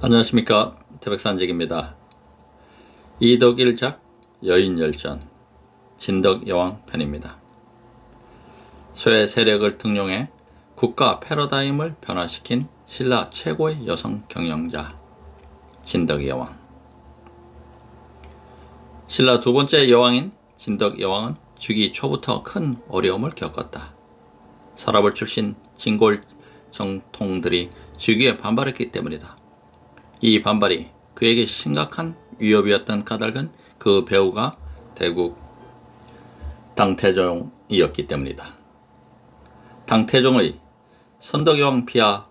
안녕하십니까 태백산직입니다. 이덕일작 여인열전 진덕여왕 편입니다. 쇠 세력을 등용해 국가 패러다임을 변화시킨 신라 최고의 여성 경영자 진덕여왕 신라 두 번째 여왕인 진덕여왕은 주기 초부터 큰 어려움을 겪었다. 서랍을 출신 진골 정통들이 주기에 반발했기 때문이다. 이 반발이 그에게 심각한 위협이었던 까닭은 그 배우가 대국 당태종이었기 때문이다. 당태종의 선덕여왕 피하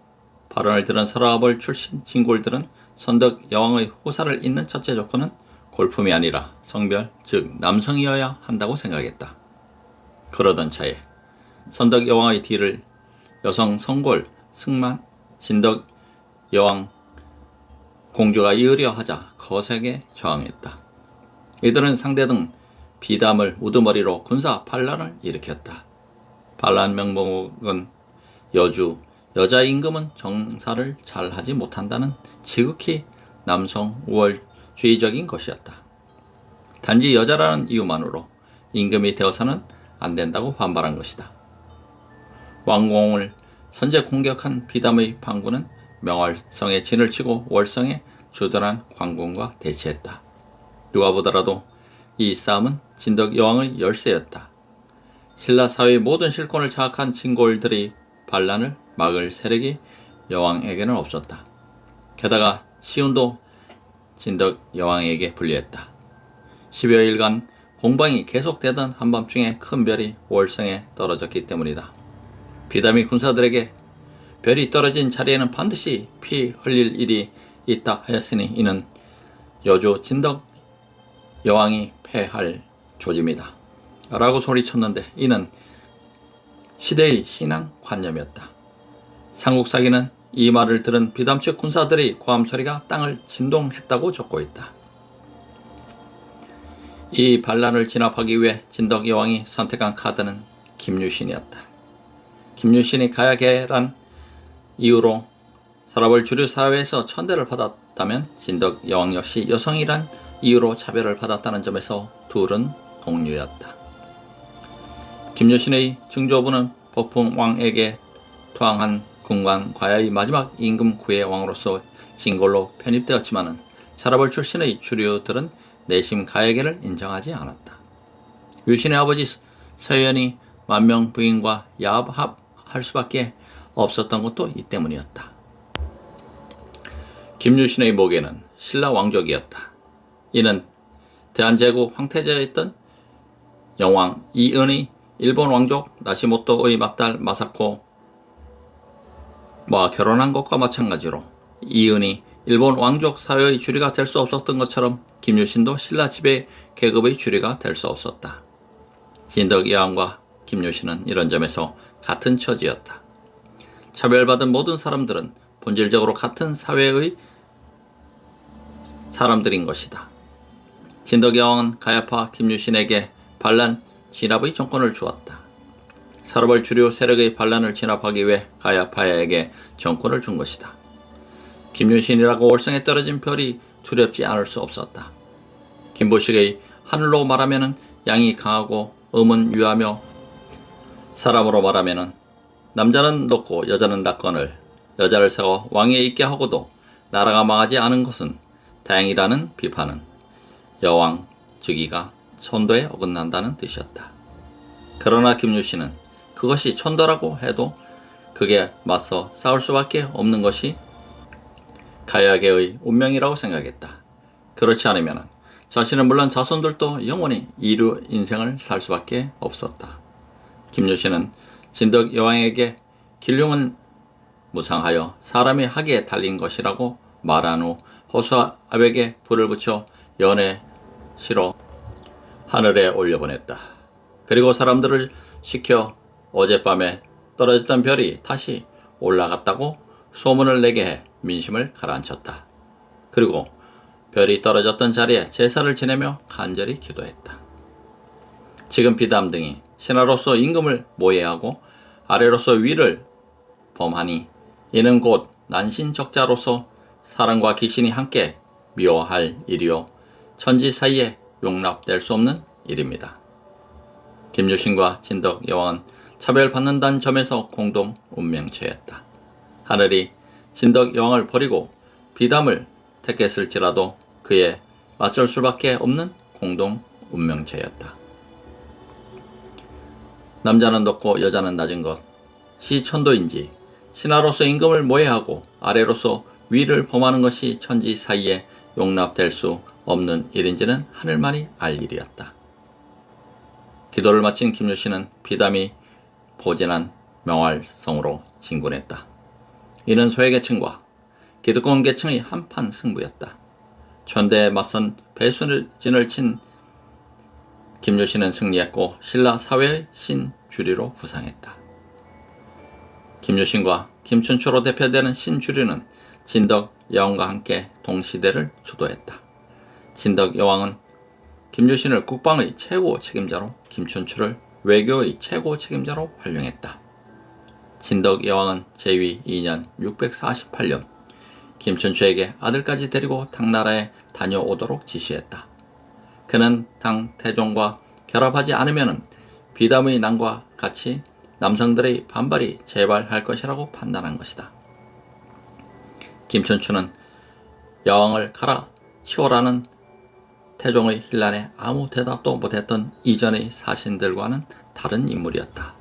발언을 들은 서랍을 출신 진골들은 선덕여왕의 호사를 잇는 첫째 조건은 골품이 아니라 성별, 즉 남성이어야 한다고 생각했다. 그러던 차에 선덕여왕의 뒤를 여성 성골, 승만, 진덕여왕 공주가 이으려 하자 거세게 저항했다. 이들은 상대 등 비담을 우두머리로 군사 반란을 일으켰다. 반란 명목은 여주, 여자 임금은 정사를 잘하지 못한다는 지극히 남성 우월주의적인 것이었다. 단지 여자라는 이유만으로 임금이 되어서는 안 된다고 반발한 것이다. 왕공을 선제 공격한 비담의 방군은 명월성에 진을 치고 월성에 주둔한 관군과 대치했다. 누가 보더라도 이 싸움은 진덕 여왕의 열세였다. 신라 사회의 모든 실권을 장악한 진골들의 반란을 막을 세력이 여왕에게는 없었다. 게다가 시운도 진덕 여왕에게 불리했다. 10여일간 공방이 계속되던 한밤중에 큰 별이 월성에 떨어졌기 때문이다. 비담이 군사들에게 별이 떨어진 자리에는 반드시 피 흘릴 일이 있다 하였으니 이는 여주 진덕 여왕이 패할 조짐이다. 라고 소리쳤는데 이는 시대의 신앙관념이었다. 삼국사기는 이 말을 들은 비담 측 군사들의 고함 소리가 땅을 진동했다고 적고 있다. 이 반란을 진압하기 위해 진덕 여왕이 선택한 카드는 김유신이었다. 김유신이 가야계란 이후로 서랍을 주류 사회에서 천대를 받았다면 진덕 여왕 역시 여성이란 이유로 차별을 받았다는 점에서 둘은 동료였다. 김유신의 증조부는 법풍 왕에게 토항한 군관 과야의 마지막 임금 구의 왕으로서 진골로 편입되었지만은 서랍을 출신의 주류들은 내심 가야계를 인정하지 않았다. 유신의 아버지 서현이 만명 부인과 야합할 수밖에 없었던 것도 이 때문이었다. 김유신의 목에는 신라 왕족이었다. 이는 대한제국 황태자였던 영왕 이은의 일본 왕족 나시모토의 맏딸 마사코와 결혼한 것과 마찬가지로 이은이 일본 왕족 사회의 주류가 될 수 없었던 것처럼 김유신도 신라 지배 계급의 주류가 될 수 없었다. 진덕 여왕과 김유신은 이런 점에서 같은 처지였다. 차별받은 모든 사람들은 본질적으로 같은 사회의 사람들인 것이다. 진덕여왕은 가야파 김유신에게 반란 진압의 정권을 주었다. 사르벌 주류 세력의 반란을 진압하기 위해 가야파에게 정권을 준 것이다. 김유신이라고 월성에 떨어진 별이 두렵지 않을 수 없었다. 김보식의 하늘로 말하면 양이 강하고 음은 유하며 사람으로 말하면 남자는 높고 여자는 낮거늘 여자를 세워 왕위에 있게 하고도 나라가 망하지 않은 것은 다행이라는 비판은 여왕 즉위가 천도에 어긋난다는 뜻이었다. 그러나 김유신은 그것이 천도라고 해도 그게 맞서 싸울 수밖에 없는 것이 가야계의 운명이라고 생각했다. 그렇지 않으면 자신은 물론 자손들도 영원히 이루 인생을 살 수밖에 없었다. 김유신은 진덕 여왕에게 길룡은 무상하여 사람이 하기에 달린 것이라고 말한 후 호수아백에 불을 붙여 연에 실어 하늘에 올려보냈다. 그리고 사람들을 시켜 어젯밤에 떨어졌던 별이 다시 올라갔다고 소문을 내게 해 민심을 가라앉혔다. 그리고 별이 떨어졌던 자리에 제사를 지내며 간절히 기도했다. 지금 비담 등이 신하로서 임금을 모해하고 아래로서 위를 범하니 이는 곧 난신적자로서 사람과 귀신이 함께 미워할 일이요 천지 사이에 용납될 수 없는 일입니다. 김유신과 진덕 여왕은 차별받는다는 점에서 공동 운명체였다. 하늘이 진덕 여왕을 버리고 비담을 택했을지라도 그에 맞설 수밖에 없는 공동 운명체였다. 남자는 높고 여자는 낮은 것, 시 천도인지 신하로서 임금을 모해하고 아래로서 위를 범하는 것이 천지 사이에 용납될 수 없는 일인지는 하늘만이 알 일이었다. 기도를 마친 김유신은 비담이 보진한 명활성으로 진군했다. 이는 소외계층과 기득권 계층의 한판 승부였다. 천대에 맞선 배수진을 친 김유신은 승리했고 신라 사회의 신주리로 부상했다. 김유신과 김춘초로 대표되는 신주리는 진덕 여왕과 함께 동시대를 주도했다. 진덕 여왕은 김유신을 국방의 최고 책임자로 김춘추를 외교의 최고 책임자로 활용했다. 진덕 여왕은 제위 2년 648년 김춘추에게 아들까지 데리고 당나라에 다녀오도록 지시했다. 그는 당 태종과 결합하지 않으면 비담의 난과 같이 남성들의 반발이 재발할 것이라고 판단한 것이다. 김춘추는 여왕을 갈아 치워라는 태종의 힐난에 아무 대답도 못했던 이전의 사신들과는 다른 인물이었다.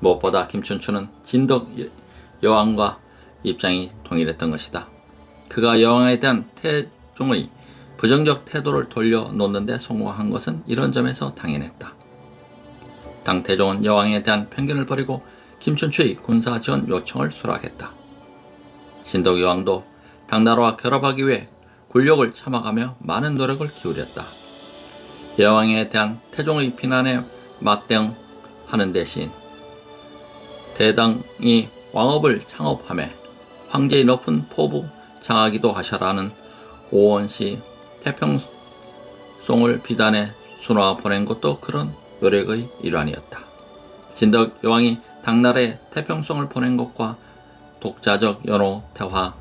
무엇보다 김춘추는 진덕 여왕과 입장이 동일했던 것이다. 그가 여왕에 대한 태종의 부정적 태도를 돌려놓는데 성공한 것은 이런 점에서 당연했다. 당태종은 여왕에 대한 편견을 버리고 김춘추의 군사 지원 요청을 수락했다. 진덕 여왕도 당나라와 결합하기 위해 권력을 참아가며 많은 노력을 기울였다. 여왕에 대한 태종의 비난에 맞대응하는 대신 대당이 왕업을 창업하며 황제의 높은 포부 장하기도 하셔라는 오원시 태평송을 비단에 순화 보낸 것도 그런 노력의 일환이었다. 진덕 여왕이 당나라에 태평송을 보낸 것과 독자적 연호 태화를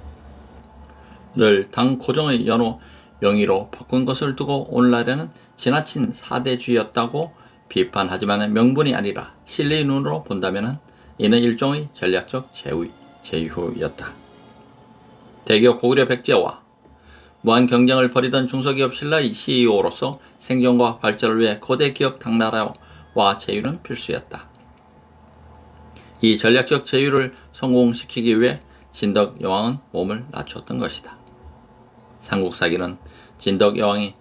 당 고정의 연호 명의로 바꾼 것을 두고 오늘날에는 지나친 사대주의였다고 비판하지만 명분이 아니라 실리의 눈으로 본다면 이는 일종의 전략적 제휴, 제휴였다. 대기업 고구려 백제와 무한 경쟁을 벌이던 중소기업 신라의 CEO로서 생존과 발전을 위해 거대 기업 당나라와 제휴는 필수였다. 이 전략적 제휴를 성공시키기 위해 진덕 여왕은 몸을 낮췄던 것이다. 삼국사기는 진덕 여왕이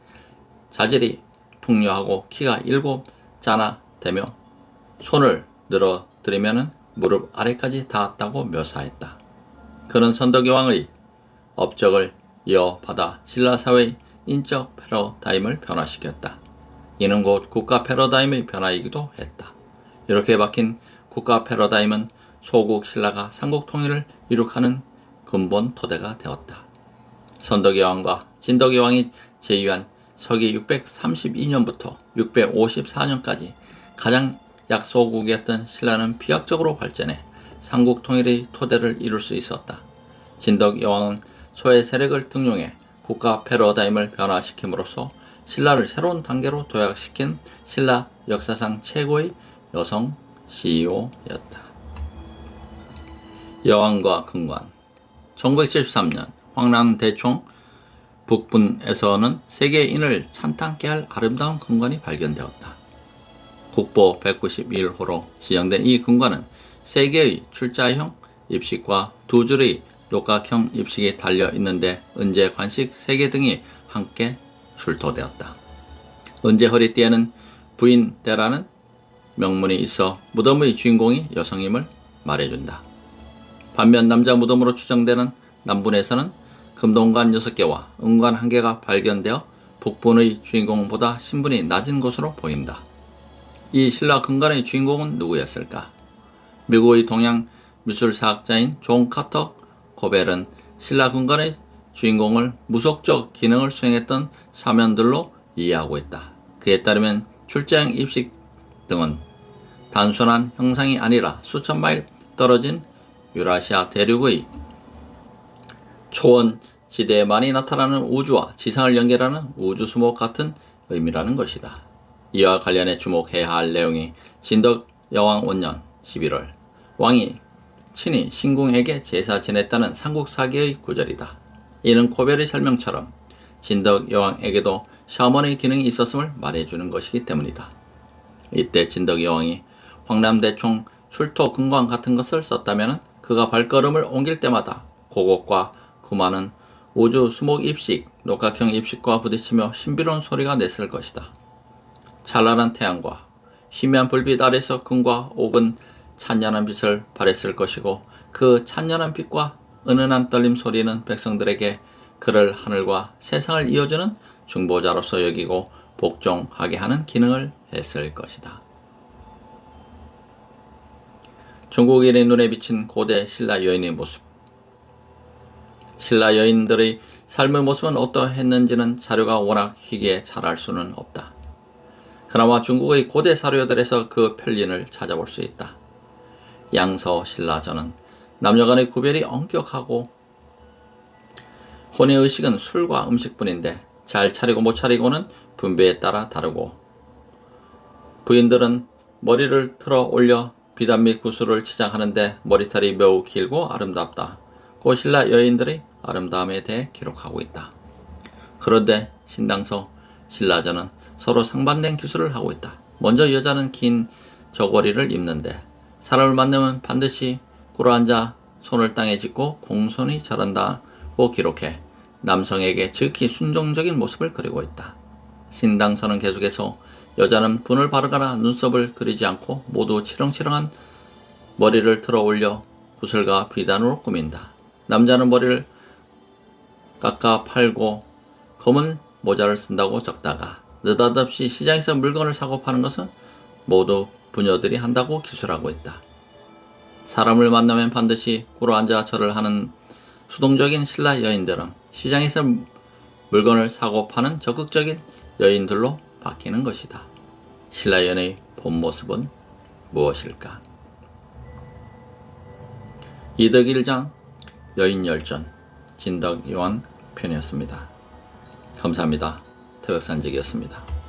자질이 풍요하고 키가 일곱 자나 되며 손을 늘어뜨리면 무릎 아래까지 닿았다고 묘사했다. 그는 선덕 여왕의 업적을 이어 받아 신라 사회의 인적 패러다임을 변화시켰다. 이는 곧 국가 패러다임의 변화이기도 했다. 이렇게 박힌 국가 패러다임은 소국 신라가 삼국 통일을 이룩하는 근본 토대가 되었다. 선덕의 왕과 진덕의 왕이 제위한 서기 632년부터 654년까지 가장 약소국이었던 신라는 비약적으로 발전해 삼국 통일의 토대를 이룰 수 있었다. 진덕 여왕은 소의 세력을 등용해 국가 패러다임을 변화시킴으로써 신라를 새로운 단계로 도약시킨 신라 역사상 최고의 여성 CEO였다. 여왕과 근관 1973년 황남 대총 북분에서는 세계인을 찬탄케 할 아름다운 근관이 발견되었다. 국보 191호로 지정된 이 근관은 세계의 출자형 입식과 두 줄의 六각형 입식이 달려 있는데 은재 관식 3개 등이 함께 출토되었다. 은재 허리띠에는 부인대라는 명문이 있어 무덤의 주인공이 여성임을 말해준다. 반면 남자 무덤으로 추정되는 남분에서는 금동관 6개와 은관 1개가 발견되어 북분의 주인공보다 신분이 낮은 것으로 보인다. 이 신라 금관의 주인공은 누구였을까? 미국의 동양 미술사학자인 존 카터 고벨은 신라 금관의 주인공을 무속적 기능을 수행했던 사면들로 이해하고 있다. 그에 따르면 출장 입식 등은 단순한 형상이 아니라 수천 마일 떨어진 유라시아 대륙의 초원 지대에 많이 나타나는 우주와 지상을 연결하는 우주 수목 같은 의미라는 것이다. 이와 관련해 주목해야 할 내용이 진덕 여왕 원년 11월 왕이 친히 신궁에게 제사 지냈다는 삼국사기의 구절이다. 이는 코벨의 설명처럼 진덕 여왕에게도 샤먼의 기능이 있었음을 말해주는 것이기 때문이다. 이때 진덕 여왕이 황남대총 출토 금광 같은 것을 썼다면 그가 발걸음을 옮길 때마다 고곡과 구마는 우주 수목 입식, 녹각형 입식과 부딪히며 신비로운 소리가 냈을 것이다. 찬란한 태양과 희미한 불빛 아래서 금과 옥은 찬연한 빛을 발했을 것이고 그 찬연한 빛과 은은한 떨림 소리는 백성들에게 그를 하늘과 세상을 이어주는 중보자로서 여기고 복종하게 하는 기능을 했을 것이다. 중국인의 눈에 비친 고대 신라 여인의 모습. 신라 여인들의 삶의 모습은 어떠했는지는 자료가 워낙 희귀해 잘 알 수는 없다. 그나마 중국의 고대 사료들에서 그 편린을 찾아볼 수 있다. 양서 신라전은 남녀간의 구별이 엄격하고 혼의 의식은 술과 음식뿐인데 잘 차리고 못 차리고는 분배에 따라 다르고 부인들은 머리를 틀어 올려 비단 및 구슬을 치장하는데 머리털이 매우 길고 아름답다. 고 신라 여인들의 아름다움에 대해 기록하고 있다. 그런데 신당서 신라전은 서로 상반된 기술을 하고 있다. 먼저 여자는 긴 저고리를 입는데 사람을 만나면 반드시 꿇어앉아 손을 땅에 짚고 공손히 절한다고 기록해 남성에게 즉히 순종적인 모습을 그리고 있다. 신당서는 계속해서 여자는 분을 바르거나 눈썹을 그리지 않고 모두 치렁치렁한 머리를 틀어 올려 구슬과 비단으로 꾸민다. 남자는 머리를 깎아 팔고 검은 모자를 쓴다고 적다가 느닷없이 시장에서 물건을 사고 파는 것은 모두 부녀들이 한다고 기술하고 있다. 사람을 만나면 반드시 꿇어 앉아 절을 하는 수동적인 신라 여인들은 시장에서 물건을 사고 파는 적극적인 여인들로 바뀌는 것이다. 신라 연의 본 모습은 무엇일까? 이덕 1장 여인 열전 진덕 요한 편이었습니다. 감사합니다. 태백산직이었습니다.